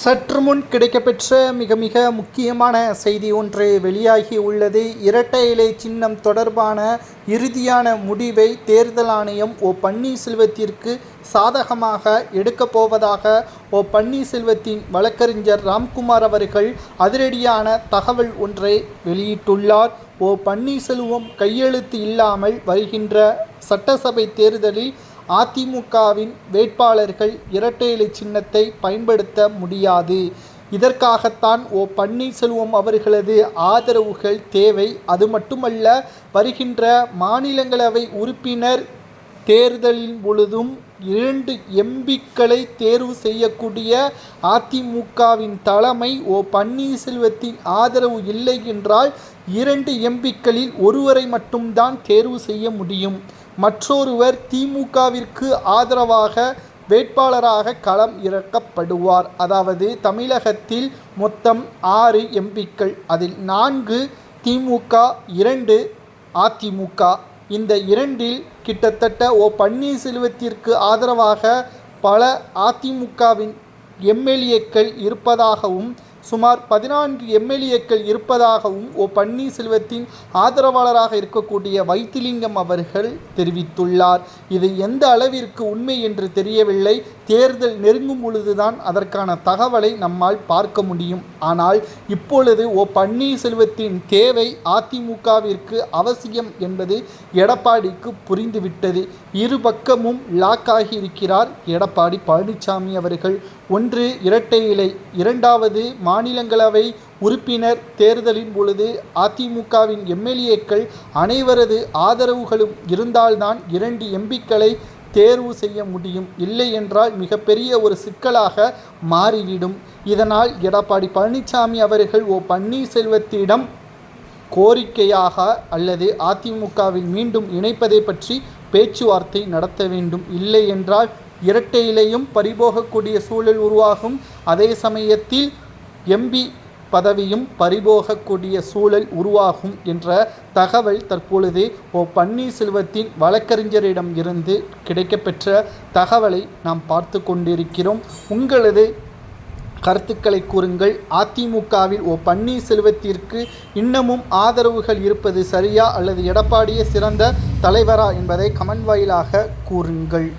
சற்று முன் கிடைக்கப்பெற்ற மிக மிக முக்கியமான செய்தி ஒன்று வெளியாகி உள்ளது. இரட்டை இலை சின்னம் தொடர்பான இறுதியான முடிவை தேர்தல் ஆணையம் ஓ பன்னீர்செல்வத்திற்கு சாதகமாக எடுக்கப் போவதாக ஓ பன்னீர்செல்வத்தின் வழக்கறிஞர் ராம்குமார் அவர்கள் அதிரடியான தகவல் ஒன்றை வெளியிட்டுள்ளார். ஓ பன்னீர்செல்வம் கையெழுத்து இல்லாமல் வருகின்ற சட்டசபை தேர்தலில் அதிமுகவின் வேட்பாளர்கள் இரட்டை இலை சின்னத்தை பயன்படுத்த முடியாது. இதற்காகத்தான் ஓ பன்னீர்செல்வம் அவர்களது ஆதரவுகள் தேவை. அது மட்டுமல்ல வருகின்ற மாநிலங்களவை உறுப்பினர் தேர்தலின் பொழுதும் இரண்டு எம்பிக்களை தேர்வு செய்யக்கூடிய அதிமுகவின் தலைமை ஓ பன்னீர்செல்வத்தின் ஆதரவு இல்லை என்றால் இரண்டு எம்பிக்களில் ஒருவரை மட்டும்தான் தேர்வு செய்ய முடியும். மற்றொருவர் திமுகவிற்கு ஆதரவாக வேட்பாளராக களம் இறக்கப்படுவார். அதாவது தமிழகத்தில் மொத்தம் ஆறு எம்பிக்கள். அதில் நான்கு திமுக இரண்டு அதிமுக. இந்த இரண்டில் கிட்டத்தட்ட ஓ பன்னீர்செல்வத்திற்கு ஆதரவாக பல அதிமுகவின் எம்எல்ஏக்கள் இருப்பதாகவும் சுமார் பதினான்கு எம்எல்ஏக்கள் இருப்பதாகவும் ஓ பன்னீர்செல்வத்தின் ஆதரவாளராக இருக்கக்கூடிய வைத்திலிங்கம் அவர்கள் தெரிவித்துள்ளார். இது எந்த அளவிற்கு உண்மை என்று தெரியவில்லை. தேர்தல் நெருங்கும் பொழுதுதான் அதற்கான தகவலை நம்மால் பார்க்க முடியும். ஆனால் இப்பொழுது ஓ பன்னீர்செல்வத்தின் தேவை அதிமுகவிற்கு அவசியம் என்பது எடப்பாடிக்கு புரிந்துவிட்டது. இரு பக்கமும் லாக் ஆகியிருக்கிறார் எடப்பாடி பழனிசாமி அவர்கள். ஒன்று இரட்டை இலை இரண்டாவது மாநிலங்களவை உறுப்பினர் தேர்தலின் பொழுது அதிமுகவின் எம்எல்ஏக்கள் அனைவரது ஆதரவுகளும் இருந்தால்தான் இரண்டு எம்பிக்களை தேர்வு செய்ய முடியும். இல்லை என்றால் மிகப்பெரிய ஒரு சிக்கலாக மாறிவிடும். இதனால் எடப்பாடி பழனிசாமி அவர்கள் ஓ பன்னீர்செல்வத்திடம் கோரிக்கையாக அல்லது அதிமுகவில் மீண்டும் இணைப்பதை பற்றி பேச்சுவார்த்தை நடத்த வேண்டும். இல்லை என்றால் இரட்டையிலையும் பறிபோகக்கூடிய சூழல் உருவாகும். அதே சமயத்தில் எம்பி பதவியும் பறிபோகக்கூடிய சூழல் உருவாகும் என்ற தகவல் தற்பொழுது ஓ பன்னீர்செல்வத்தின் வழக்கறிஞரிடம் இருந்து கிடைக்கப்பெற்ற தகவலை நாம் பார்த்து கொண்டிருக்கிறோம். உங்களது கருத்துக்களை கூறுங்கள். அதிமுகவில் ஓ பன்னீர்செல்வத்திற்கு இன்னமும் ஆதரவுகள் இருப்பது சரியா அல்லது எடப்பாடியே சிறந்த தலைவரா என்பதை கமெண்ட் வாயிலாக கூறுங்கள்.